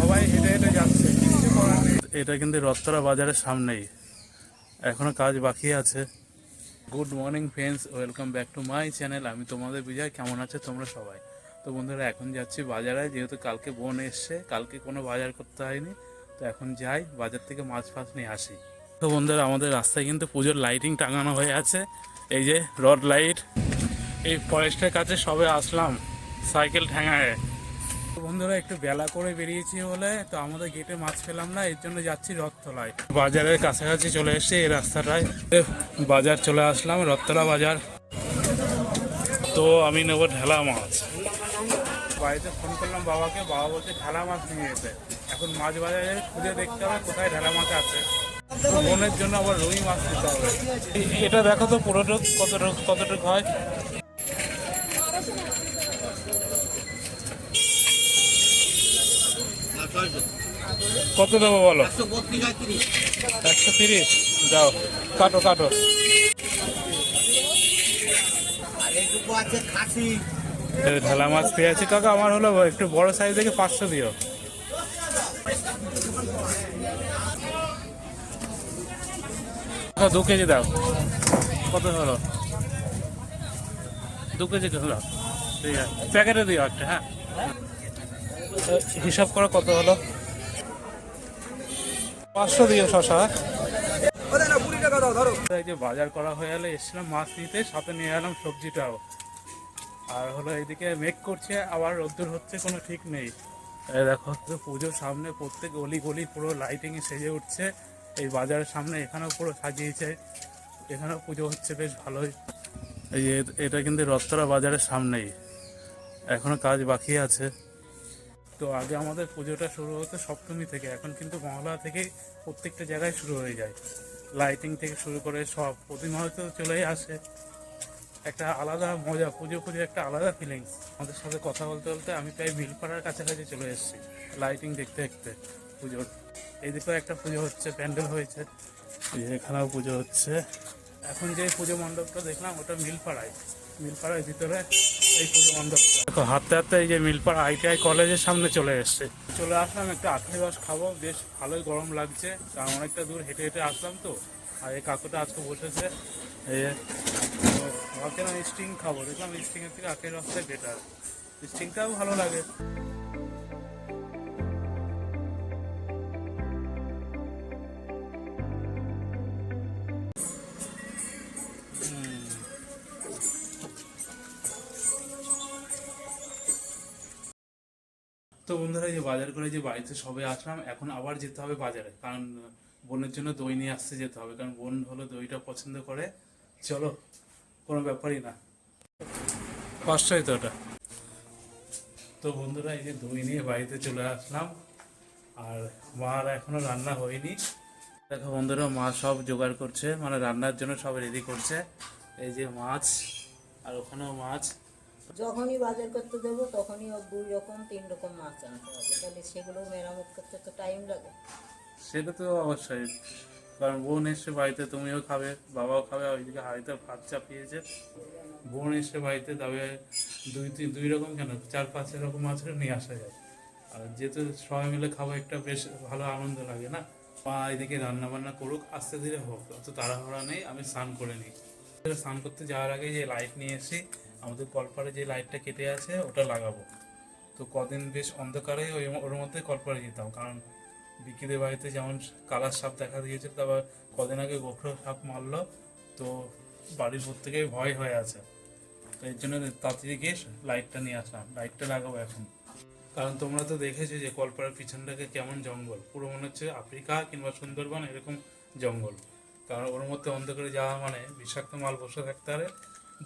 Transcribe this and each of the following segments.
সবাই হেঁটে হেঁটে যাচ্ছে এটা কিন্তু রত্তরা বাজারের সামনেই। এখনও কাজ বাকি আছে। Good morning friends welcome back to my channel আমি তোমাদের বিজয়। কেমন আছে তোমরা সবাই? তো বন্ধুরা, এখন যাচ্ছি বাজারে। যেহেতু কালকে বোন এসছে, কালকে কোনো বাজার করতে হয়নি। তো এখন যাই, বাজার থেকে মাছ ফাছ নিয়ে আসি। তো বন্ধুরা, আমাদের রাস্তায় কিন্তু পুজোর লাইটিং টাঙানো হয়ে আছে। এই যে রড লাইট এই ফরেস্টের কাছে সবে আসলাম। সাইকেল ঠ্যাঙায়। বন্ধুরা, একটু বেলা করে বেরিয়েছি বলে, তো আমাদের গেটে মাছ পেলাম না, এর জন্য যাচ্ছি রথতলায়। বাজারের কাছাকাছি চলে এসেছি এই রাস্তাটায়। বাজার চলে আসলাম, রথতলা বাজার। তো আমি নেব ঢেলা মাছ। বাড়িতে ফোন করলাম বাবাকে, বাবা বলছে ঢেলা মাছ নিয়ে যেতে এখন মাছ বাজারে খুঁজে দেখতে হবে কোথায় ঢেলা মাছ আছে। বোনের জন্য আবার রুই মাছ নিতে হবে। এটা দেখো তো পুরোটুক কতটুক কতটুক হয়? কত দেবো বলো? একশো তিরিশ? যাও কাটো কাটো। ঢালা মাছ পেয়েছি কাকা আমার হলো একটু বড় সাইজ দেখে পাঁচশো দিও। দু কেজি দাও। কত হলো? দু কেজি হলো। ঠিক আছে। প্যাকেটে দিও একটা হ্যাঁ। হিসাব করো কত হলো? পাঁচশো দিও শশা। এই যে বাজার করা হয়ে গেলে এসেছিলাম মাছ নিতে, সাথে নিয়ে এলাম সবজিটাও। আর হলো এইদিকে মেঘ করছে, আবার রোদ্দুর হচ্ছে, কোনো ঠিক নেই। দেখো তো পুজোর সামনে প্রত্যেক গলি গলি পুরো লাইটিং এ সেজে উঠছে। এই বাজারের সামনে এখানেও পুরো সাজিয়েছে। এখানেও পুজো হচ্ছে, বেশ ভালোই। এই এটা কিন্তু রত্তরা বাজারের সামনেই। এখনও কাজ বাকি আছে। তো আগে আমাদের পুজোটা শুরু হতো সপ্তমী থেকে, এখন কিন্তু মহলা থেকেই প্রত্যেকটা জায়গায় শুরু হয়ে যায়। লাইটিং থেকে শুরু করে সব, প্রতিমা হয়তো চলেই আসে। একটা আলাদা মজা, পুজো পুজো, একটা আলাদা ফিলিংস আমাদের সাথে কথা বলতে বলতে আমি প্রায় মিলপাড়ার কাছাকাছি চলে এসেছি লাইটিং দেখতে দেখতে পুজোর। এইদিকেও একটা পুজো হচ্ছে, প্যান্ডেল হয়েছে, এখানেও পুজো হচ্ছে। এখন যে পুজো মণ্ডপটা দেখলাম, ওটা মিলপাড়ায়। মিলপাড়ার ভিতরে এই পুজো মণ্ডপটা দেখো, হাঁটতে হাঁটতে এই যে মিলপাড়া আইটিআই কলেজের সামনে চলে এসছে। চলে আসলাম, একটা আখের রস খাব। বেশ ভালোই গরম লাগছে। কারণ অনেকটা দূর হেঁটে হেঁটে আসলাম তো। আর এই কাকুটা আজকে বসেছে। এই ভাবছিলাম স্টিং খাব। দেখলাম স্টিং এর থেকে আখের রসটাই বেটার স্টিংটাও ভালো লাগে। যে বাজার করে যে বাড়িতে সবে আসলাম, এখন আবার যেতে হবে বাজারে। কারণ, বোনের জন্য দই নিয়ে আসতে যেতে হবে। কারণ বোন হলো দইটা পছন্দ করে। চলো, কোনো ব্যাপারই না। পাঁচশোই তো ওটা তো বন্ধুরা, এই যে দই নিয়ে বাড়িতে চলে আসলাম। আর মার এখনও রান্না হয়নি। দেখো বন্ধুরা, মা সব জোগাড় করছে। মানে রান্নার জন্য সব রেডি করছে। এই যে মাছ, আর ওখানেও মাছ। যখনই বাজার করতে দেবো তখনই দুই রকম, তিন রকম মাছ আনতে হবে। তাহলে সেগুলো মেরামত করতে তো টাইম লাগে। সেটা তো অবশ্যই। কারণ বোন এসে বাড়িতে তুমিও খাবে, বাবাও খাবে ওইদিকে হাড়িতে ভাত চাপিয়েছে। বোন এসে বাড়িতে তবে দুই, তিন, দুই রকম কেন? চার, পাঁচ রকম মাছের নিয়ে আসা যায়। আর যেহেতু সবাই মিলে খাব, একটা বেশ ভালো আনন্দ লাগে না? মা এদিকে রান্না বান্না করুক, আস্তে ধীরে হোক। অত তাড়াহুড়া নেই, আমি স্নান করে নিই। স্নান করতে যাওয়ার আগে যে লাইট নিয়ে এসেছি আমাদের কলপারে যে লাইটটা কেটে আছে, ওটা লাগাবো। তো কদিন বেশ অন্ধকারে ওই ওর মধ্যে কলপারে যেতাম। কারণ বিকিদের বাড়িতে যেমন কালার সাপ দেখা দিয়েছিল তারপর কদিন আগে গোখরো সাপ মারলো, তো বাড়ির প্রত্যেকেই ভয় হয়ে আছে। তো এর জন্য তাড়াতাড়ি গিয়ে লাইটটা নিয়ে আসলাম। লাইটটা লাগাবো এখন। কারণ তোমরা তো দেখেছ যে কলপাড়ার পিছনটাকে কেমন জঙ্গল। পুরো মনে হচ্ছে আফ্রিকা কিংবা সুন্দরবন এরকম জঙ্গল। কারণ ওর মধ্যে অন্ধকারে যাওয়া মানে বিষাক্ত মাল বসে থাকতে পারে।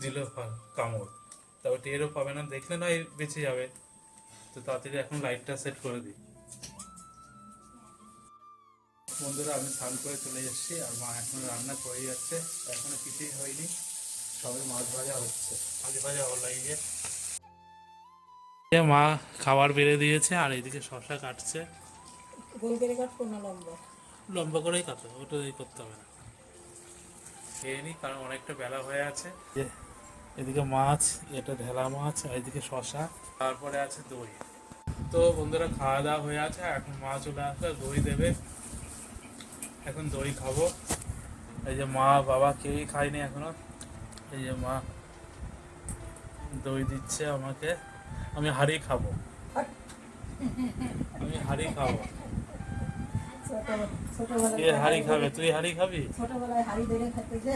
দিল কামড়। তবে টেরও পাবে না দেখলে নয় বেঁচে যাবে। তো তাড়াতাড়ি এখন লাইটটা সেট করে দিই। বন্ধুরা আমি স্নান করে চলে যাচ্ছি আর মা এখন রান্না করে যাচ্ছে। এখনও কিছুই হয়নি সবে মাছ ভাজা হচ্ছে। মাছ ভাজা হলো এই যে মা খাবার বেড়ে দিয়েছে আর এদিকে শশা কাটছে। গোল করে কাটবো না লম্বা? লম্বা করেই কাটো ওটা করতে হবে না। খেয়ে নিই কারণ অনেকটা বেলা হয়ে আছে। এদিকে মাছ এটা ঢেলা মাছ আর এদিকে শশা তারপরে আছে দই। তো বন্ধুরা খাওয়া দাওয়া হয়ে আছে এখন মা চলে আসবে দই দেবে। এখন দই খাব। এই যে মা বাবা কেউই খায়নি এখনও। এই যে মা দই দিচ্ছে আমাকে। আমি হাড়ি খাব। আমি হাড়ি খাব। কে হাড়ি খাবে? তুই হাড়ি খাবি? ছোটবেলায় হাড়ি ধরে খেতে যে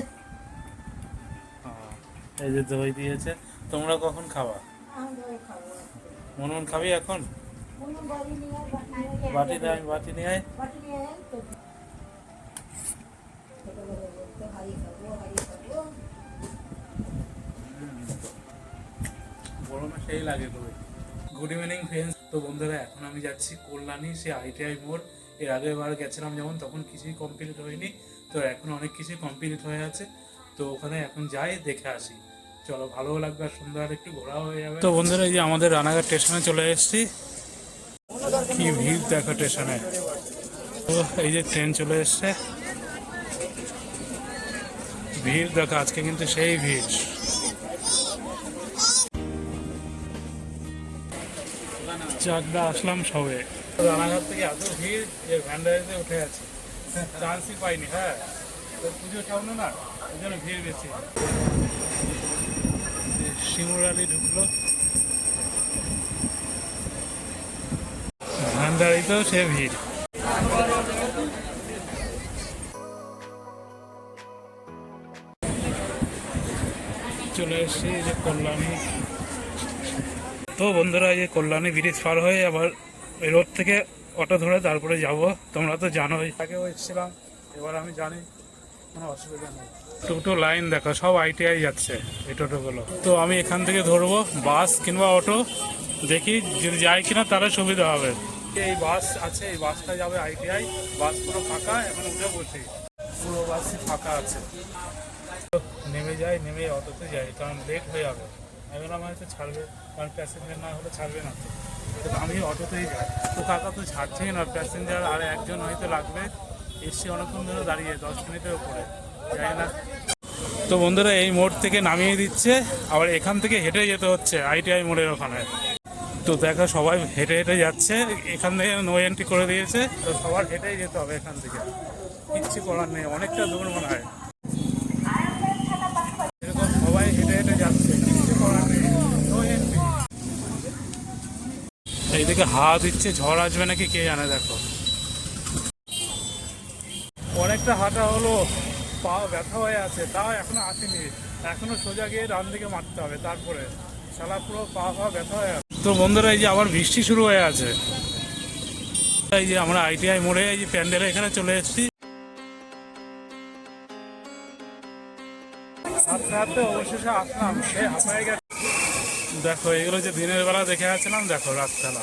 এই যে দই দিয়েছে তোমরা কখন খাওয়া খাব? মন মন খাবি। এখন? বাটি আয়, বাটি নিয়ে আয়, গরমে সেই লাগে খুবই গুড ইভিনিং ফ্রেন্ডস তো বন্ধুরা এখন আমি যাচ্ছি কল্যাণী সে আইটিআই মোড়। এর আগের বার গেছিলাম যেমন তখন কিছুই কমপ্লিট হয়নি। তো এখন অনেক কিছুই কমপ্লিট হয়ে আছে। তো ওখানে এখন যাই, দেখে আসি। চলো ভালো লাগবে আর আর একটু ঘোরা হয়ে যাবে। তো বন্ধুরা, এই যে আমাদের রানাঘাট স্টেশনে চলে এসেছি। কি ভিড় দেখো স্টেশনে। তো এই যে ট্রেন চলে এসছে। ভিড় দেখো, আজকে কিন্তু সেই ভিড়। চাকদা আসলাম সবে। রানাঘাট থেকে এত ভিড় যে ভ্যান্ডারিতে উঠে আছে। চান্সই পাইনি হ্যাঁ। পুজো সামনে না ওই ভিড় বেশি। শিমুরালি ঢুকলো। ভ্যান্ডারিতেও সে ভিড়। চলে এসেছি যে কল্যাণী। তো বন্ধুরা, এই যে কল্যাণী ব্রিজ পার হয়ে আবার ওই রোড থেকে অটো ধরে তারপরে যাব। তোমরা তো জানোই। আগেও এসেছিলাম, এবার আমি জানি। কোনো অসুবিধা নেই। টোটো লাইন দেখো সব আইটিআই যাচ্ছে এই টোটোগুলো। তো আমি এখান থেকে ধরবো বাস কিংবা অটো দেখি যদি যাই কিনা তাহলে সুবিধা হবে। এই বাস আছে এই বাসটা যাবে আইটিআই বাস পুরো ফাঁকা এখন উঠে বসে। পুরো বাসই ফাঁকা আছে। নেমে যাই নেমে অটোতে যাই কারণ লেট হয়ে যাবে। এখন আমার হয়তো ছাড়বে কারণ প্যাসেঞ্জার না হলে ছাড়বে না তো। তো আমি অটোতেই যাই। তো কাকা তো ছাড়ছেই না প্যাসেঞ্জার আর একজন হয়তো লাগবে। এসছে অনেকক্ষণ ধরে দাঁড়িয়ে, দশ মিনিটের উপরে। যাই না। তো বন্ধুরা, এই মোড় থেকে নামিয়ে দিচ্ছে। আবার এখান থেকে হেঁটে যেতে হচ্ছে, আইটিআই মোড়ের ওখানে। তো দেখো, সবাই হেঁটে হেঁটে যাচ্ছে। এখান থেকে নো এন্ট্রি করে দিয়েছে। তো সবার হেঁটেই যেতে হবে এখান থেকে। কিচ্ছু করার নেই, অনেকটা দূর মনে হয়। এরকম সবাই হেঁটে হেঁটে যাচ্ছে, কিচ্ছু করার নেই, No entry। এইদিকে হাওয়া দিচ্ছে, ঝড় আসবে নাকি কে জানে দেখো। অনেকটা হাঁটা হলো, পা ব্যথা হয়ে আছে, তাও এখনও আসেনি। এখনও সোজা গিয়ে ডান দিকে মারতে হবে, তারপরে। সালা পুরো পা পা ব্যথা হয়ে আছে। তো বন্ধুরা, এই যে আবার বৃষ্টি শুরু হয়ে আছে। এই যে আমরা আইটিআই মোড়ে এই যে প্যান্ডেলে এখানে চলে এসেছি। আসলাম গেছে। দেখো, এগুলো যে দিনের বেলা দেখে আসছিলাম, দেখো, রাতবেলা।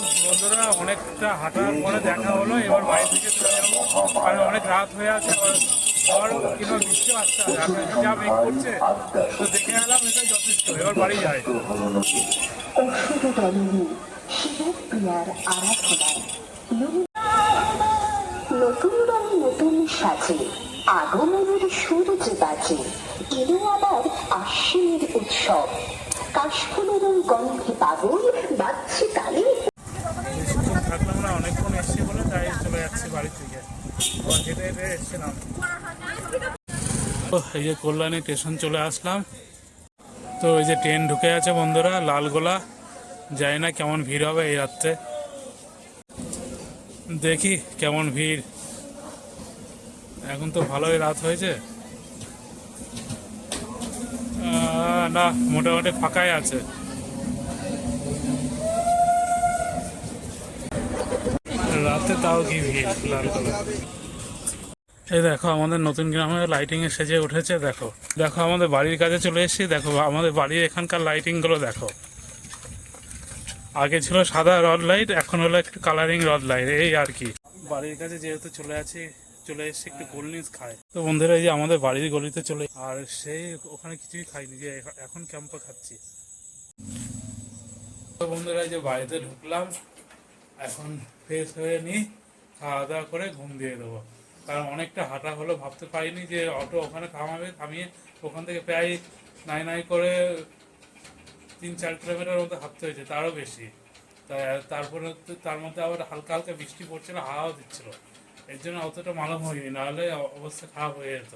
বন্ধুরা, অনেকটা হাঁটার পরে দেখা হলো। এবার বাড়ি থেকে চলে যাব কারণ অনেক রাত হয়ে আছে ঝড় কিংবা বৃষ্টি আসতে হবে এখন যা মেঘ করছে, তো দেখে এলাম, এটাই যথেষ্ট। এবার বাড়ি লুনি- নতুন রঙে নতুন সাজে আগমনের সূরজ বাজে এলো আবার আশ্বিনের উৎসব। কাশফুলের গন্ধে পাগল থাকলাম না অনেকক্ষণ এসছি বলে তাই চলে যাচ্ছি বাড়ি থেকে। এসছিলাম। এই যে কল্যাণী স্টেশন চলে আসলাম। তো এই যে ট্রেন ঢুকে আছে বন্ধুরা, লালগোলা। জানি না কেমন ভিড় হবে এই রাত্রে। দেখি কেমন ভিড়। এখন তো ভালোই রাত হয়েছে। না, মোটামুটি ফাঁকাই আছে। রাতে তাও কি এই দেখো, আমাদের নতুন গ্রামে লাইটিং এ সেজে উঠেছে, দেখো। দেখো, আমাদের বাড়ির কাছে চলে এসেছি, দেখো, আমাদের বাড়ির এখানকার লাইটিংগুলো দেখো। আগে ছিল সাদা রড লাইট এখন হলো একটু কালারিং রড লাইট এই আর কি। বাড়ির কাছে যেহেতু চলে আছি, চলে এসেছি একটু কোল্ড ড্রিঙ্কস খাই। তো বন্ধুরা, এই যে আমাদের বাড়ির গলিতে চলে আর সেই ওখানে কিছুই খাইনি, যে এখন ক্যাম্পে খাচ্ছি। তো বন্ধুরা, এই যে বাড়িতে ঢুকলাম, এখন ফ্রেশ হয়ে নিই, খাওয়া দাওয়া করে ঘুম দিয়ে দেবো। কারণ অনেকটা হাঁটা হলো, ভাবতে পারিনি যে অটো ওখানে থামাবে, থামিয়ে ওখান থেকে প্রায় নাই নাই করে তিন চার কিলোমিটার মতো হাঁটতে হয়েছে, তারও বেশি। তারপরে তার মধ্যে আবার হালকা হালকা বৃষ্টি পড়ছিল, হাওয়াও দিচ্ছিল। এর জন্য অতটা মালুম হয়নি, নাহলে অবস্থা খারাপ হয়ে যেত।